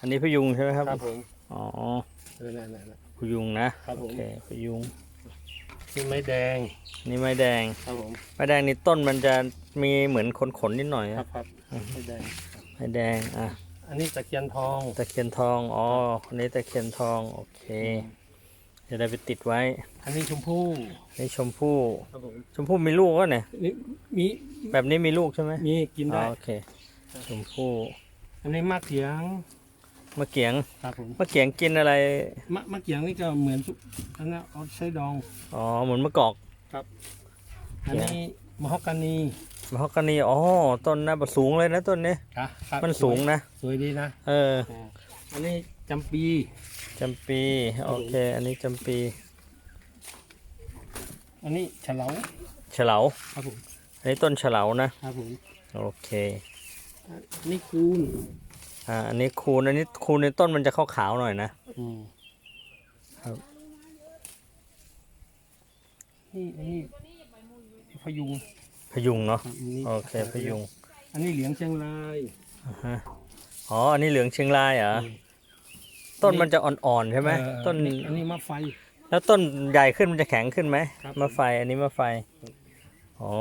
อันนี้พยุงใช่ไหมครับ ครับผมอ๋อนั่นนั่นนั่น พยุงนะครับผมโอเคพยุง นี่ไม้แดงนี่ไม้แดง ครับผมไม้แดงนี่ต้นมันจะมีเหมือนขนๆนิดหน่อยครันะบครับไม้แดง ไม้แดงอะอันนี้ตะเคียนทองตะเคียนทองอ๋อคนนี้ตะเคียนทองโอเคจะได้ไปติดไว้อันนี้ชมพู่นี่ชมพู่ครับผมชมพู่มีลูกก็เนี่ยนี่มีแบบนี้มีลูกใช่ไหมมีกินอ๋อได้ โอเคชมพู่อันนี้มะเขียง มะเกียงครับผมมะเกียงกินอะไร มะมะเขียงนี่ก็เหมือนสุอันนั้นเอาใช้ดองอ๋อเหมือนมะกอกอันนี้มะฮอกกานีมะฮอกกานีอ๋อต้นน่าบสูงเลยนะต้นนี้ครับครับมันสูงนะ สวยดีนะเอออ่าอันนี้จำปีจำปีโอเค อันนี้จำปีอันนี้เฉลาเฉลาครับผมอันนี้ต้นเฉลานะครับผมโอเคอันนี้คูณ อ่าอันนี้คูณอันนี้คูณในต้นมันจะขาวๆหน่อยนะอืมครับ นี่อันนี้พยุงพยุงเนาะครับอันนี้โอเคพยุงอันนี้เหลียงเชียงรายอ่าฮะอ๋ออันนี้เหลืองเชียงรายเหรออืมต้นมันจะอ่อนๆใช่ไหมเออต้นอัอันนี้มะไฟ แล้วต้นใหญ่ขึ้นมันจะแข็งขึ้นไหมครับ มะไฟอันนี้มะไฟอ๋อ